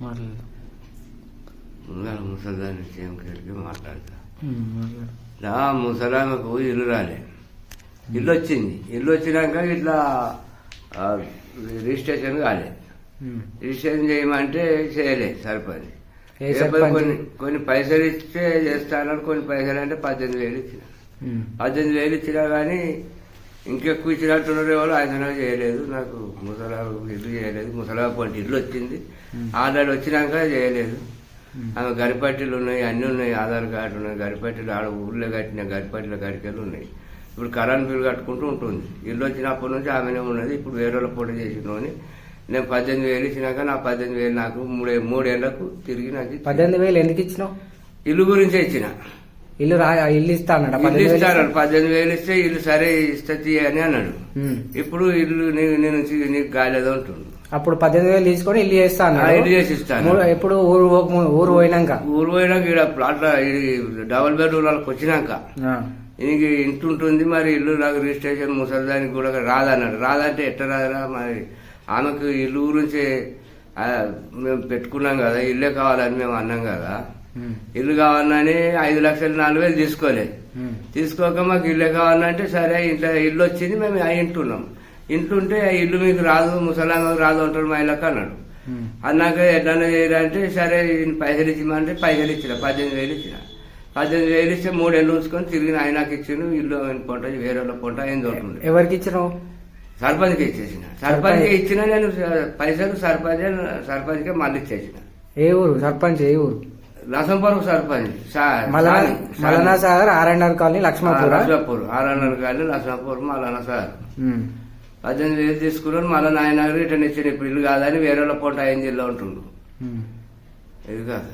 మాట్లాడు ముందర ముసలిదాని విషయం కలిగి మాట్లాడతా. నా ముసలామెకు ఇల్లు రాలే. ఇల్లు వచ్చింది. ఇల్లు వచ్చినాక ఇట్లా రిజిస్ట్రేషన్ కాలే. ఉమ్. రిజిస్ట్రేషన్ చేయమంటే చేయలే సరిపడి ఏ సర్పంచ్? కొన్ని కొన్ని పైసలు ఇస్తే చేస్తానని కొన్ని పైసలు అంటే పద్దెనిమిది వేలు ఇచ్చిన. పద్దెనిమిది వేలు ఇచ్చినా కానీ ఇంకెక్కువ ఇచ్చినట్టున్నారు ఎవరు? ఆయన చేయలేదు. నాకు ముసలా ఇల్లు చేయలేదు? ముసలా పంటి ఇల్లు వచ్చింది. ఆధార్ వచ్చినాక చేయలేదు. ఆమె గరిపట్టిలు ఉన్నాయి అన్నీ ఉన్నాయి. ఆధార్ కార్డు ఉన్నాయి. గరిపట్టిలు ఆడ ఊర్లో కట్టిన గరిపట్టిల గడికలు ఉన్నాయి. ఇప్పుడు కరెంట్ బిల్ కట్టుకుంటూ ఉంటుంది. ఇల్లు వచ్చినప్పటి నుంచి ఆమెనే ఉన్నది. ఇప్పుడు వేరే వాళ్ళ పొడి చేసినోని నేను పద్దెనిమిది వేలు ఇచ్చినాక నా పద్దెనిమిది వేలు నాకు మూడే మూడేళ్ళకు తిరిగి నాకు. పద్దెనిమిది వేలు ఎందుకు ఇచ్చినావు? ఇల్లు గురించే ఇచ్చిన. ఇల్లు రా ఇల్లు ఇస్తా అన్నాడు? ఇల్లు పద్దెనిమిది వేలు ఇస్తాడు. పద్దెనిమిది వేలు ఇస్తే ఇల్లు సరే ఇస్తుంది అని అన్నాడు. ఇప్పుడు ఇల్లు నీ- నేను చి- నీకు గాలేదు అంటుండు. అప్పుడు పద్దెనిమిది వేలు తీసుకొని ఇల్లు చేస్తా ఆ, అన్నాడు ఇల్లు చేసి ఇస్తాను మూడు- ఎప్పుడు ఊరు పోక- ఊరు పోయినాక? ఊరు పోయినాక ఇక్కడ ప్లాట్ డబల్ బెడ్రూమ్ వాళ్ళకి వచ్చినాక. ఆ. ఇంటి ఉంటుంది మరి ఇల్లు నాకు రిజిస్ట్రేషన్ ముసలిదానికి కూడా రాదన్నాడు. రాదంటే ఎట్ట రాదురా మరి? ఆమెకు ఇల్లు గురించి ఆ, మేము పెట్టుకున్నాం కదా ఇల్లే కావాలని మేము అన్నాం కదా. ఇల్లు కావాలని ఐదు లక్షలు నాలుగు వేలు తీసుకోలేదు. తీసుకోక మాకు ఇల్లు కావాలంటే సరే ఇంట్లో ఇల్లు వచ్చింది మేము ఆ ఇంటున్నాం ఇంటుంటే ఆ ఇల్లు మీకు రాదు ముసలాంగకు రాదు అంటాడు మా ఇళ్ళకి అన్నాడు. అన్నాక ఎట్లన్నా చేయరంటే సరే పైసలు ఇచ్చిమంటే పైసలు ఇచ్చిన పద్దెనిమిది వేలు ఇచ్చిన. పద్దెనిమిది వేలు ఇస్తే మూడేళ్ళు ఉంచుకొని తిరిగి ఆయనకి ఇచ్చిండు ఇల్లు పొంట వేరే వాళ్ళ పొంట ఏం దొరుకుతుంది ఎవరికి ఇచ్చినావు? సర్పంచ్కి ఇచ్చేసిన. సర్పంచ్కి ఇచ్చిన నేను పైసలు సర్పంచ్ సర్పంచ్కే మళ్ళీ ఇచ్చేసిన. ఏ ఊరు? సర్పంచ్ ఏ ఊరు? నసంపురం సర్పంచ్ సా- Malana Malana Sagar RNR colony Lakshmanapura? Lakshmapur RNR కానీ లక్ష్మపూర్ మళ్ళా సార్. పద్దెనిమిది వేలు తీసుకున్నాను మళ్ళీ నాయన రిటర్న్ ఇచ్చిన ఇప్పుడు ఇల్లు కాదని వేరే వాళ్ళ పొంట ఏం జిల్లా ఉంటుండు. ఇది కాదు.